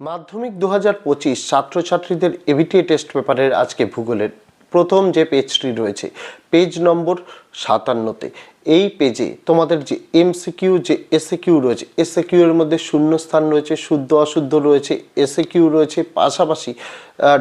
মাধ্যমিক দু হাজার পঁচিশ ছাত্রছাত্রীদের এবিটিএ টেস্ট পেপারের আজকে ভূগোলের প্রথম যে পেজটি রয়েছে, পেজ নম্বর সাতান্নতে, এই পেজে তোমাদের যে এমসিকিউ যে এসএ কিউ রয়েছে এসএ কিউ এর মধ্যে শূন্যস্থান রয়েছে, শুদ্ধ অশুদ্ধ রয়েছে এসএ কিউ রয়েছে, পাশাপাশি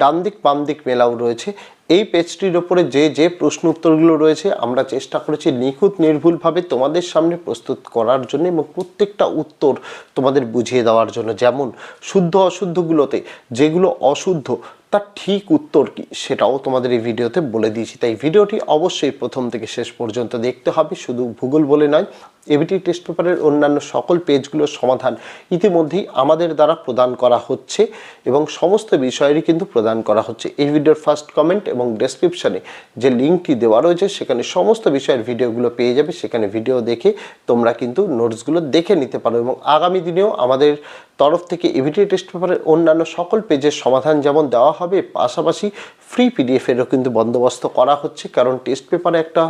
ডান দিক বাম দিক মেলাও রয়েছে। এই পেজটির ওপরে যে যে প্রশ্ন উত্তরগুলো রয়েছে, আমরা চেষ্টা করেছি নিখুঁত, নির্ভুলভাবে তোমাদের সামনে প্রস্তুত করার জন্য এবং প্রত্যেকটা উত্তর তোমাদের বুঝিয়ে দেওয়ার জন্য। যেমন, শুদ্ধ অশুদ্ধগুলোতে যেগুলো অশুদ্ধ তার ঠিক উত্তর কি সেটাও তোমাদের এই ভিডিওতে বলে দিয়েছি। তাই ভিডিওটি অবশ্যই প্রথম থেকে শেষ পর্যন্ত দেখতে হবে। শুধু ভূগোল বলে নয় এবিটি টেস্ট পেপারের অন্যান্য সকল পেজগুলোর সমাধান ইতিমধ্যেই আমাদের দ্বারা প্রদান করা হচ্ছে এবং সমস্ত বিষয়েরই কিন্তু প্রদান করা হচ্ছে। এই ভিডিওর ফার্স্ট কমেন্ট এবং ডেসক্রিপশানে যে লিঙ্কটি দেওয়া রয়েছে, সেখানে সমস্ত বিষয়ের ভিডিওগুলো পেয়ে যাবে। সেখানে ভিডিও দেখে তোমরা কিন্তু নোটসগুলো দেখে নিতে পারো এবং আগামী দিনেও আমাদের তরফ থেকে এবিটি টেস্ট পেপারের অন্যান্য সকল পেজের সমাধান যেমন দেওয়া হবে, পাশাপাশি ফ্রি পিডিএফেরও কিন্তু বন্দোবস্ত করা হচ্ছে। কারণ টেস্ট পেপারে একটা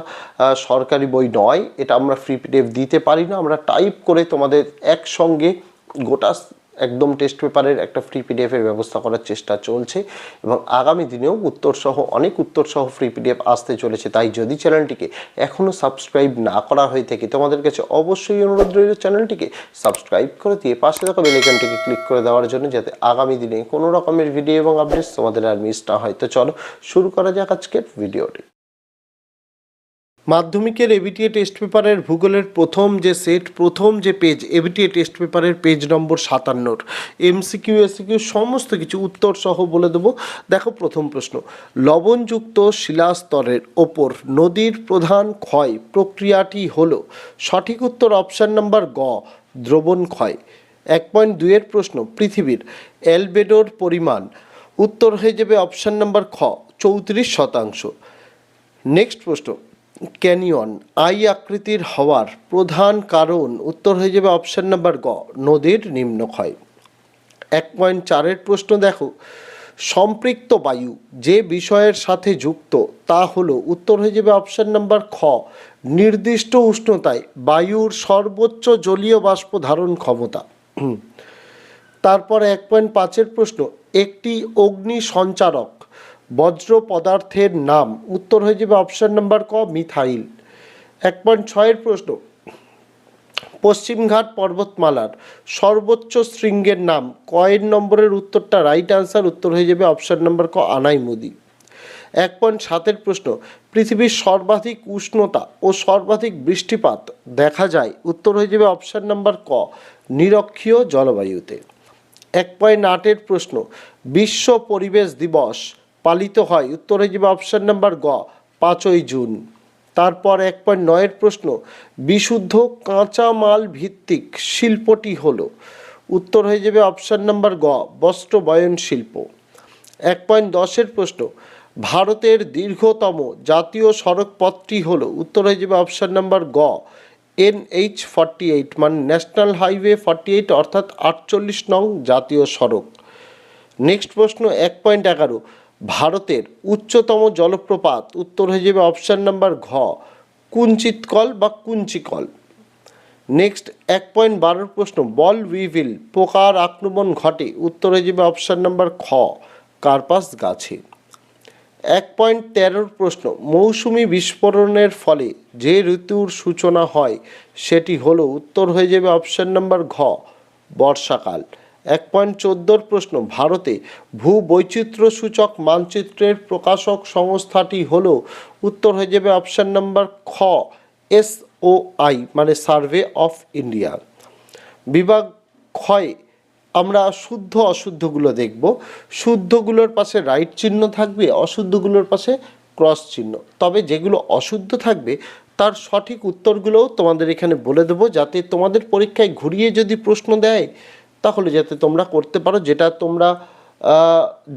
সরকারি বই নয়, এটা আমরা ফ্রি পিডিএফ দিতে পারি না, আমরা টাইপ করে তোমাদের একসঙ্গে গোটা একদম টেস্ট পেপারের একটা ফ্রি পিডিএফের ব্যবস্থা করার চেষ্টা চলছে এবং আগামী দিনেও উত্তরসহ, অনেক উত্তরসহ ফ্রি পিডিএফ আসতে চলেছে। তাই যদি চ্যানেলটিকে এখনও সাবস্ক্রাইব না করা হয়ে থাকে, তোমাদের কাছে অবশ্যই অনুরোধ রইল চ্যানেলটিকে সাবস্ক্রাইব করে দিয়ে পাশে থাকা বেলাইকনটিকে ক্লিক করে দেওয়ার জন্য, যাতে আগামী দিনে কোনো রকমের ভিডিও এবং আপডেটস তোমাদের আর মিস না হয়। তো চলো, শুরু করা যাক আজকের ভিডিওটি মাধ্যমিকের এবিটিএ টেস্ট পেপারের ভূগোলের প্রথম যে সেট, প্রথম যে পেজ, এবিটিএ টেস্ট পেপারের পেজ নম্বর সাতান্নর। এমসিকিউ এসিকিউ সমস্ত কিছু উত্তর সহ বলে দেবো। দেখো প্রথম প্রশ্ন। লবণযুক্ত শিলাস্তরের ওপর নদীর প্রধান ক্ষয় প্রক্রিয়াটি হল সঠিক উত্তর অপশান নাম্বার গ, দ্রবণ ক্ষয়। এক পয়েন্ট দুইয়ের প্রশ্ন, পৃথিবীর অ্যালবেডোর পরিমাণ। উত্তর হয়ে যাবে অপশান নাম্বার খ, চৌত্রিশ শতাংশ। নেক্সট প্রশ্ন। ক্যানিয়ন, আই আকৃতির হওয়ার প্রধান কারণ উত্তর হয়ে যাবে অপশান নাম্বার গ, নদীর নিম্নক্ষয়। এক পয়েন্ট চারের প্রশ্ন দেখো। সম্পৃক্ত বায়ু যে বিষয়ের সাথে যুক্ত, তা হলো উত্তর হয়ে যাবে অপশান নাম্বার খ, নির্দিষ্ট উষ্ণতায় বায়ুর সর্বোচ্চ জলীয় বাষ্প ধারণ ক্ষমতা। তারপর এক পয়েন্ট পাঁচের প্রশ্ন, একটি অগ্নি সঞ্চারক বজ্র পদার্থের নাম। উত্তর হয়ে যাবে অপশান নাম্বার ক, মিথাইল। এক পয়েন্ট ছয়ের প্রশ্ন। পশ্চিমঘাট পর্বতমালার সর্বোচ্চ শৃঙ্গের নাম। কয়ের নম্বরের উত্তরটা রাইট আনসার উত্তর হয়ে যাবে অপশান নাম্বার ক, আনাইমুদি। এক পয়েন্ট সাতের প্রশ্ন। পৃথিবীর সর্বাধিক উষ্ণতা ও সর্বাধিক বৃষ্টিপাত দেখা যায়। উত্তর হয়ে যাবে অপশান নাম্বার ক, নিরক্ষীয় জলবায়ুতে। এক পয়েন্ট আটের প্রশ্ন। বিশ্ব পরিবেশ দিবস পালিত হয়। উত্তর হয়ে যাবে অপশান নাম্বার গ, পাঁচই জুন। তারপর এক পয়েন্ট নয়ের প্রশ্ন, বিশুদ্ধ কাঁচামাল ভিত্তিক শিল্পটি হলো। উত্তর হয়ে যাবে অপশান নাম্বার গ, বস্ত্র বয়ন শিল্প। এক পয়েন্ট দশের প্রশ্ন, ভারতের দীর্ঘতম জাতীয় সড়ক পথটি হলো। উত্তর হয়ে যাবে অপশান নাম্বার গ এন এইচ ফর্টি এইট মানে ন্যাশনাল হাইওয়ে ফর্টি এইট, অর্থাৎ আটচল্লিশ নং জাতীয় সড়ক। নেক্সট প্রশ্ন, এক পয়েন্ট এগারো ভারতের উচ্চতম জলপ্রপাত উত্তর হয়ে যাবে অপশান নাম্বার ঘ, কুঞ্চিতকল বা কুঞ্চিকল। নেক্সট এক পয়েন্ট বারোর প্রশ্ন, বল উইভিল, পোকার আক্রমণ ঘটে, উত্তর হয়ে যাবে অপশান নাম্বার খ, কার্পাস গাছে। এক পয়েন্ট তেরোর প্রশ্ন, মৌসুমি বিস্ফোরণের ফলে যে ঋতুর সূচনা হয়, সেটি হলো উত্তর হয়ে যাবে অপশান নাম্বার ঘ, বর্ষাকাল। এক পয়েন্ট চোদ্দোর প্রশ্ন, ভারতে ভূ সূচক মানচিত্রের প্রকাশক সংস্থাটি হল, উত্তর হয়ে যাবে অপশান নাম্বার খ এস ও আই মানে সার্ভে অফ ইন্ডিয়া বিভাগ ক্ষয়, আমরা শুদ্ধ অশুদ্ধগুলো দেখব। শুদ্ধগুলোর পাশে রাইট চিহ্ন থাকবে, অশুদ্ধগুলোর পাশে ক্রস চিহ্ন। তবে যেগুলো অশুদ্ধ থাকবে, তার সঠিক উত্তরগুলোও তোমাদের এখানে বলে দেবো, যাতে তোমাদের পরীক্ষায় ঘুরিয়ে যদি প্রশ্ন দেয় তাহলে যাতে তোমরা করতে পারো, যেটা তোমরা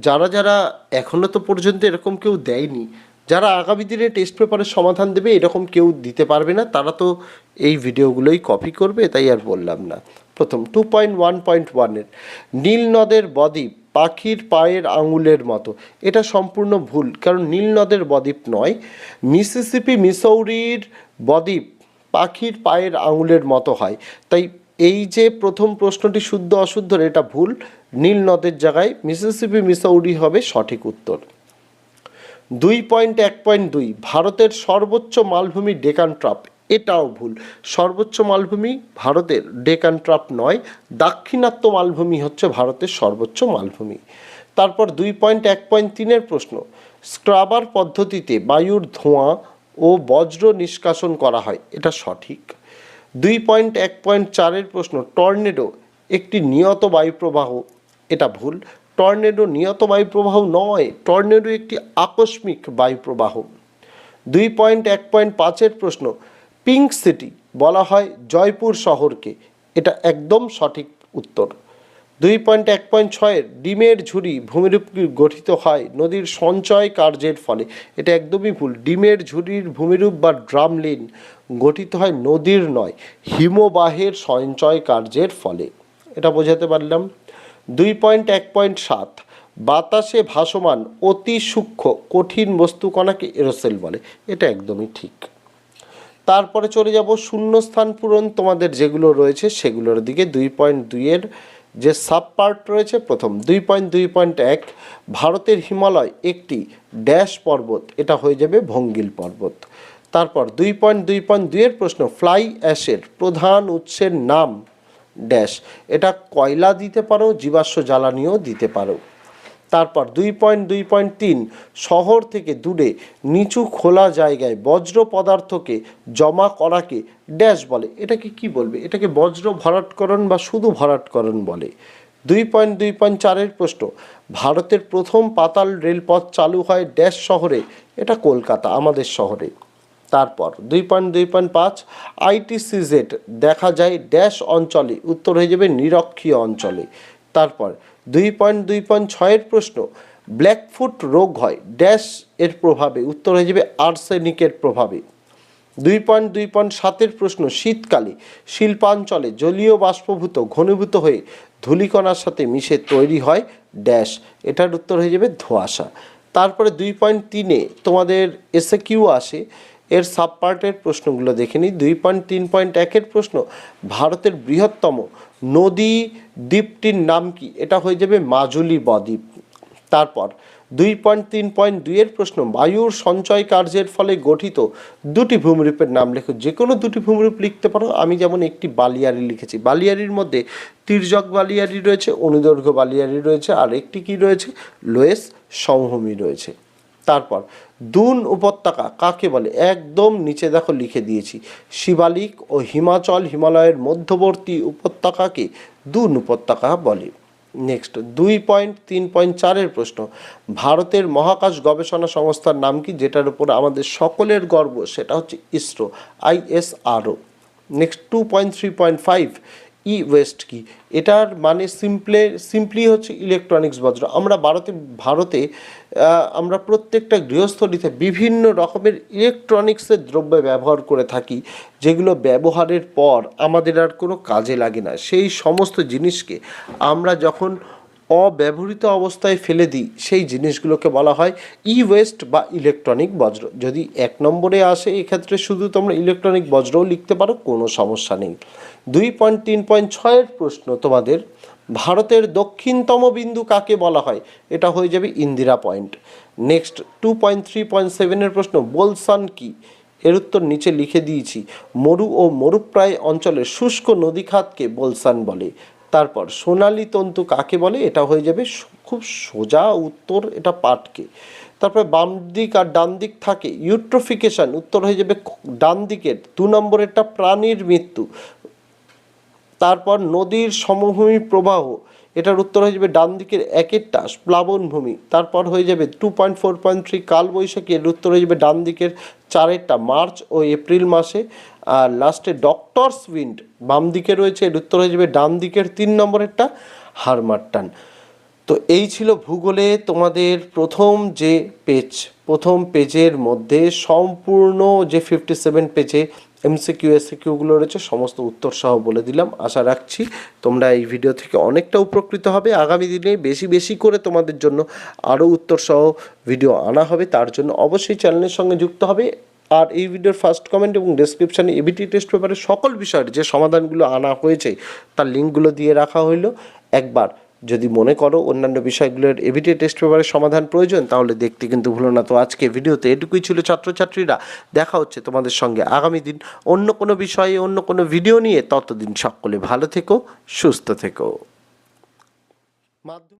যারা যারা এখনও তো পর্যন্ত এরকম কেউ দেয়নি, যারা আগামী দিনে টেস্ট পেপারের সমাধান দেবে, এরকম কেউ দিতে পারবে না। তারা তো এই ভিডিওগুলোই কপি করবে, তাই আর বললাম না। প্রথম টু পয়েন্ট ওয়ান পয়েন্ট ওয়ানের নীল নদের বদ্বীপ পাখির পায়ের আঙুলের মতো। এটা সম্পূর্ণ ভুল, কারণ নীল নদের বদ্বীপ নয় মিসিসিপি মিসৌরির বদ্বীপ পাখির পায়ের আঙুলের মতো হয়। তাই এই যে প্রথম প্রশ্নটি শুদ্ধ অশুদ্ধ এটা ভুল। নীল নদের জায়গায় মিসিসিপি মিসৌরি হবে সঠিক উত্তর। দুই পয়েন্ট এক পয়েন্ট দুই, ভারতের সর্বোচ্চ মালভূমি ডেকান ট্রাপ এটাও ভুল। সর্বোচ্চ মালভূমি ভারতের ডেকান ট্রাপ নয়, দাক্ষিণাত্য মালভূমি হচ্ছে ভারতের সর্বোচ্চ মালভূমি। তারপর দুই পয়েন্ট এক পয়েন্ট তিনের প্রশ্ন, স্ক্রাবার পদ্ধতিতে বায়ুর ধোঁয়া ও বজ্র নিষ্কাশন করা হয়, এটা সঠিক। দুই পয়েন্ট এক পয়েন্ট চারের প্রশ্ন, টর্নেডো একটি নিয়ত বায়ুপ্রবাহ, এটা ভুল। টর্নেডো নিয়ত বায়ুপ্রবাহ নয়, টর্নেডো একটি আকস্মিক বায়ুপ্রবাহ। দুই পয়েন্ট এক পয়েন্ট পাঁচের প্রশ্ন, পিঙ্ক সিটি বলা হয় জয়পুর শহরকে, এটা একদম সঠিক উত্তর। দুই পয়েন্ট এক পয়েন্ট ছয়ের ডিমের ঝুড়ি ভূমিরূপ গঠিত হয় নদীর সঞ্চয় কার্যের ফলে। এটা একদমই ভুল। ডিমের ঝুড়ির ভূমিরূপ বা ড্রামলিন গঠিত হয় নদীর নয়, হিমবাহের সঞ্চয় কার্যের ফলে। এটা বোঝাতে পারলাম। দুই পয়েন্ট এক পয়েন্ট সাত বাতাসে ভাসমান অতি সূক্ষ্ম, কঠিন বস্তু কণাকে এরোসেল বলে। এটা একদমই ঠিক। তারপরে চলে যাব শূন্যস্থান পূরণ। তোমাদের যেগুলো রয়েছে সেগুলোর দিকে দুই পয়েন্ট দুইয়ের যে সাব পার্ট রয়েছে প্রথম, দুই পয়েন্ট দুই পয়েন্ট এক, ভারতের হিমালয় একটি ড্যাশ পর্বত, এটা হয়ে যাবে ভঙ্গিল পর্বত। তারপর দুই পয়েন্ট দুই পয়েন্ট দুইয়ের প্রশ্ন, ফ্লাই অ্যাশের প্রধান উৎসের নাম ড্যাশ, এটা কয়লা দিতে পারো, জীবাশ্ম জ্বালানিও দিতে পারো? তারপর দুই পয়েন্ট দুই পয়েন্ট তিন শহর থেকে দূরে নিচু খোলা জায়গায় বজ্র পদার্থকে জমা করাকে ড্যাশ বলে। এটাকে কি বলবে? এটাকে বজ্র ভরাটকরণ বা শুধু ভরাটকরণ বলে। দুই পয়েন্ট দুই পয়েন্ট চারের প্রশ্ন, ভারতের প্রথম পাতাল রেলপথ চালু হয় ড্যাশ শহরে, এটা কলকাতা, আমাদের শহরে। তারপর দুই পয়েন্ট দুই পয়েন্ট পাঁচ, আইটিসিজেড দেখা যায় ড্যাশ অঞ্চলে, উত্তর হয়ে যাবে নিরক্ষীয় অঞ্চলে। তারপর দুই পয়েন্ট দুই পয়েন্ট ছয়ের প্রশ্ন, ব্ল্যাকফুট রোগ হয়, ড্যাশ এর প্রভাবে, উত্তর হয়ে যাবে আর্সেনিকের প্রভাবে। দুই পয়েন্ট দুই পয়েন্ট সাতের প্রশ্ন, শীতকালে শিল্পাঞ্চলে জলীয় বাষ্পভূত, ঘনীভূত হয়ে ধূলিকণার সাথে মিশে তৈরি হয় ড্যাশ। এটার উত্তর হয়ে যাবে ধোঁয়াশা। তারপরে দুই পয়েন্ট তিনে তোমাদের এসে কিউ আসে এর সাব পার্টের প্রশ্নগুলো দেখে নিই। দুই পয়েন্ট, তিন পয়েন্ট একের প্রশ্ন, ভারতের বৃহত্তম নদী দ্বীপটির নাম কি? এটা হয়ে যাবে মাজুলি বদ্বীপ তারপর, দুই পয়েন্ট, তিন পয়েন্ট দুইয়ের প্রশ্ন, বায়ুর সঞ্চয় কার্যের ফলে গঠিত দুটি ভূমিরূপের নাম লেখো। যে কোনো দুটি ভূমিরূপ লিখতে পারো। আমি যেমন একটি বালিয়ারি লিখেছি। বালিয়ারির মধ্যে তির্যক বালিয়ারি রয়েছে, অনুদৈর্ঘ্য বালিয়ারি রয়েছে, আর একটি কি রয়েছে? লোয়েস সমভূমি রয়েছে। তারপর, দুন উপত্যকা কাকে বলে? একদম নিচে দেখো লিখে দিয়েছি। শিবালিক ও হিমাচল হিমালয়ের মধ্যবর্তী উপত্যকাকে দুন উপত্যকা বলে। নেক্সট দুই পয়েন্ট, তিন পয়েন্ট, চারের প্রশ্ন। ভারতের মহাকাশ গবেষণা সংস্থার নাম কি? যেটার উপর আমাদের সকলের গর্ব, সেটা হচ্ছে ISRO, ISRO. Next two point three point five e waste কি? এটার মানে সিম্পলে, সিম্পলি হচ্ছে ইলেকট্রনিক্স বজ্র। আমরা ভারতে ভারতে আমরা প্রত্যেকটা গৃহস্থলীতে বিভিন্ন রকমের ইলেকট্রনিক্সের দ্রব্য ব্যবহার করে থাকি, যেগুলো ব্যবহারের পর আমাদের আর কোনো কাজে লাগে না। সেই সমস্ত জিনিসকে আমরা যখন অব্যবহৃত অবস্থায় ফেলে দিই। সেই জিনিসগুলোকে বলা হয় ই ওয়েস্ট বা ইলেকট্রনিক বজ্র। যদি এক নম্বরে আসে, এক্ষেত্রে শুধু তোমরা ইলেকট্রনিক বজ্রও লিখতে পারো, কোনো সমস্যা নেই। দুই পয়েন্ট, তিন পয়েন্ট, ছয়ের প্রশ্ন তোমাদের, ভারতের দক্ষিণতম বিন্দু কাকে বলা হয়? এটা হয়ে যাবে Indira point. Next, two point, three point, সেভেনের প্রশ্ন, বোলসান কি? এর উত্তর নিচে লিখে দিয়েছি। মরু ও মরুপ্রায় অঞ্চলের শুষ্ক নদীখাতকে বোলসান বলে। তারপর, সোনালি তন্তু কাকে বলে? এটা হয়ে যাবে খুব সোজা উত্তর, এটা পাটকে। তারপরে বাম দিক আর ডান দিক থাকে। ইউট্রোফিকেশান, উত্তর হয়ে যাবে ডান দিকের। দু নম্বরেরটা প্রাণীর মৃত্যু। তারপর নদীর সমভূমি প্রবাহ, এটার উত্তর হয়ে যাবে ডান দিকের একেরটা প্লাবনভূমি। তারপর হয়ে যাবে two point four point three কালবৈশাখী, এর উত্তর হয়ে যাবে ডান দিকের চারেরটা মার্চ ও এপ্রিল মাসে। আর লাস্টে ডক্টরস উইন্ড বাম দিকে রয়েছে, এর উত্তর হয়ে যাবে ডান দিকের তিন নম্বরেরটা হারমাট্টান। তো এই ছিল ভূগোলে তোমাদের প্রথম যে পেজ, প্রথম পেজের মধ্যে সম্পূর্ণ যে ফিফটি সেভেন পেজে এমসিকিউ এসিকিউগুলো রয়েছে, সমস্ত উত্তর সহ বলে দিলাম। আশা রাখছি তোমরা এই ভিডিও থেকে অনেকটা উপকৃত হবে। আগামী দিনে বেশি বেশি করে তোমাদের জন্য আরও উত্তর সহ ভিডিও আনা হবে। তার জন্য অবশ্যই চ্যানেলের সঙ্গে যুক্ত হবে। আর এই ভিডিওর ফার্স্ট কমেন্ট এবং ডেসক্রিপশানে এবিটি টেস্ট পেপারের সকল বিষয়ের যে সমাধানগুলো আনা হয়েছে, তার লিঙ্কগুলো দিয়ে রাখা হইল। একবার যদি মনে করো অন্যান্য বিষয়গুলোর এভিডিয়ে টেস্ট পেপারের সমাধান প্রয়োজন, তাহলে দেখতে কিন্তু ভুলো না। তো আজকে ভিডিওতে এটুকুই ছিল ছাত্রছাত্রীরা। দেখা হচ্ছে তোমাদের সঙ্গে আগামী দিন অন্য কোনো বিষয়ে, অন্য কোনো ভিডিও নিয়ে। ততদিন সকলে ভালো থেকো, সুস্থ থেকো।